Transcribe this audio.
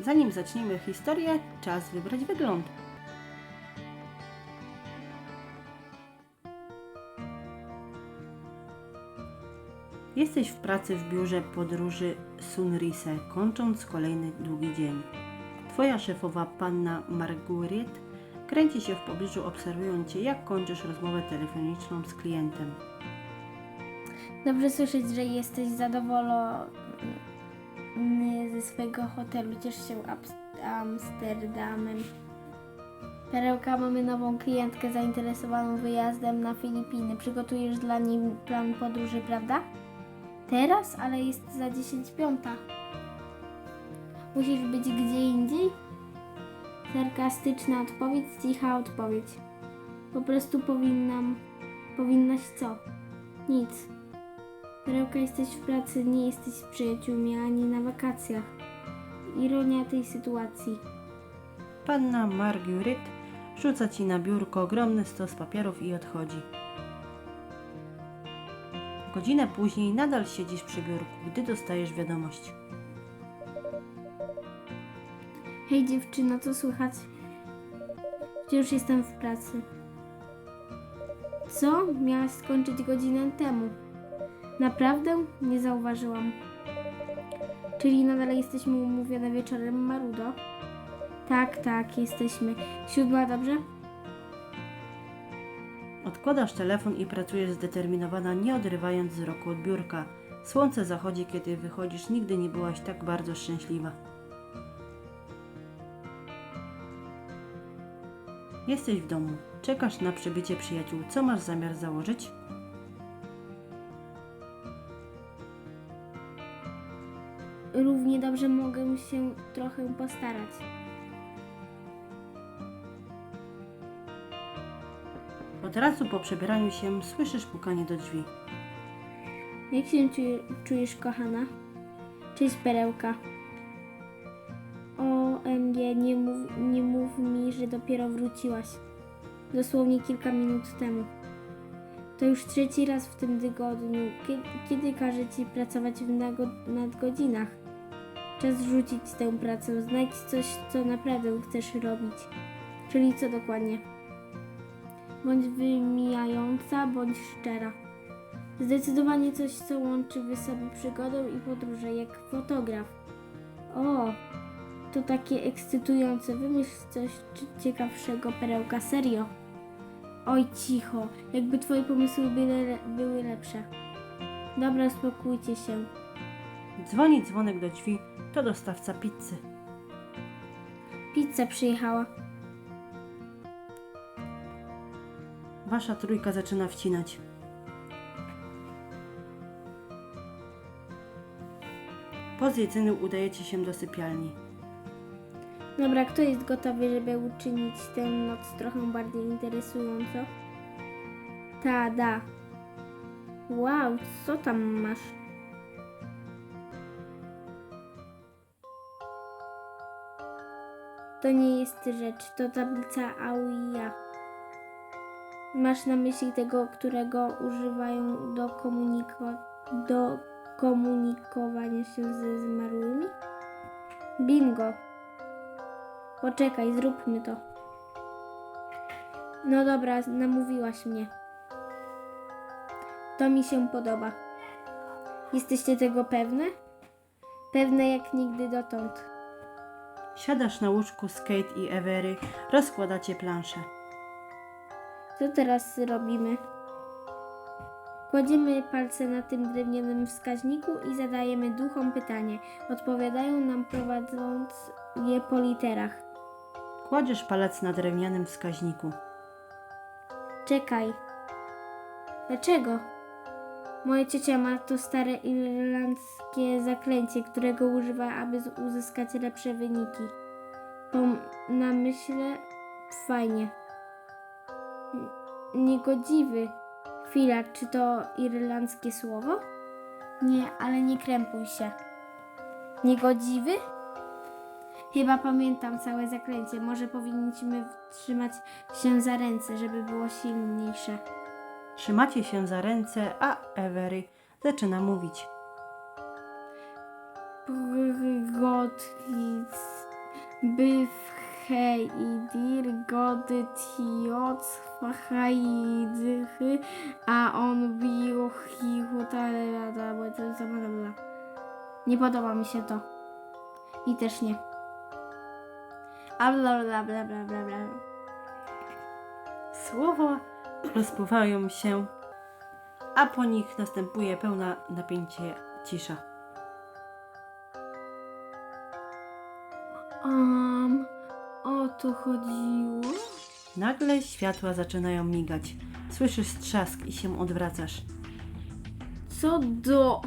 Zanim zaczniemy historię, czas wybrać wygląd. Jesteś w pracy w biurze podróży Sunrise, kończąc kolejny długi dzień. Twoja szefowa, panna Marguerite, kręci się w pobliżu, obserwując cię, jak kończysz rozmowę telefoniczną z klientem. Dobrze słyszeć, że jesteś zadowolony ze swojego hotelu. Ciesz się Amsterdamem. Perełka, mamy nową klientkę zainteresowaną wyjazdem na Filipiny. Przygotujesz dla niej plan podróży, prawda? Teraz, ale jest za 10 piąta. Musisz być gdzie indziej? Sarkastyczna odpowiedź, cicha odpowiedź. Po prostu powinnam... Powinnaś co? Nic. Perełka, jesteś w pracy, nie jesteś z przyjaciółmi ani na wakacjach. Ironia tej sytuacji. Panna Marguerite rzuca ci na biurko ogromny stos papierów i odchodzi. Godzinę później nadal siedzisz przy biurku, gdy dostajesz wiadomość. Hej dziewczyno, co słychać? Wciąż jestem w pracy. Co? Miałaś skończyć godzinę temu. Naprawdę? Nie zauważyłam. Czyli nadal jesteśmy umówione wieczorem, Marudo? Tak, tak, jesteśmy. Siódma, dobrze? Odkładasz telefon i pracujesz zdeterminowana, nie odrywając wzroku od biurka. Słońce zachodzi, kiedy wychodzisz, nigdy nie byłaś tak bardzo szczęśliwa. Jesteś w domu, czekasz na przybycie przyjaciół. Co masz zamiar założyć? Równie dobrze mogę się trochę postarać. Od razu po przebieraniu się słyszysz pukanie do drzwi. Jak się czuj- czujesz, kochana? Cześć, perełka. OMG, nie mów, nie mów mi, że dopiero wróciłaś. Dosłownie kilka minut temu. To już trzeci raz w tym tygodniu. Kiedy, kiedy każę ci pracować w nadgodzinach? Czas rzucić tę pracę. Znajdź coś, co naprawdę chcesz robić. Czyli co dokładnie? Bądź wymijająca, bądź szczera. Zdecydowanie coś, co łączy wysoką przygodę i podróże, jak fotograf. O, to takie ekscytujące. Wymyśl coś ciekawszego, perełka, serio. Oj, cicho, jakby twoje pomysły były, były lepsze. Dobra, uspokójcie się. Dzwoni dzwonek do drzwi, to dostawca pizzy. Pizza przyjechała. Wasza trójka zaczyna wcinać. Po zjedzeniu udajecie się do sypialni. Dobra, kto jest gotowy, żeby uczynić tę noc trochę bardziej interesującą? Ta, da. Wow, co tam masz? To nie jest rzecz, to tablica AUIA. Masz na myśli tego, którego używają do, komuniko- do komunikowania się ze zmarłymi? Bingo! Poczekaj, zróbmy to. No dobra, namówiłaś mnie. To mi się podoba. Jesteście tego pewne? Pewne jak nigdy dotąd. Siadasz na łóżku z Kate i Avery, rozkładacie planszę. Co teraz robimy? Kładziemy palce na tym drewnianym wskaźniku i zadajemy duchom pytanie. Odpowiadają nam prowadząc je po literach. Kładziesz palec na drewnianym wskaźniku. Czekaj. Dlaczego? Moja ciocia ma to stare irlandzkie zaklęcie, którego używa, aby uzyskać lepsze wyniki. Na myślę fajnie. Niegodziwy. Chwila, czy to irlandzkie słowo? Nie, ale nie krępuj się. Niegodziwy? Chyba pamiętam całe zaklęcie. Może powinniśmy trzymać się za ręce, żeby było silniejsze. Trzymacie się za ręce, a Avery zaczyna mówić. Gothic By w hej i dir gody tioc fachajdychy, a on talada, bo to jest bla. Nie podoba mi się to. I też nie. A bla bla bla bla bla bla. Słowa rozpływają się, a po nich następuje pełna napięcie cisza. Um, o to chodziło? Nagle światła zaczynają migać. Słyszysz trzask i się odwracasz. Co do...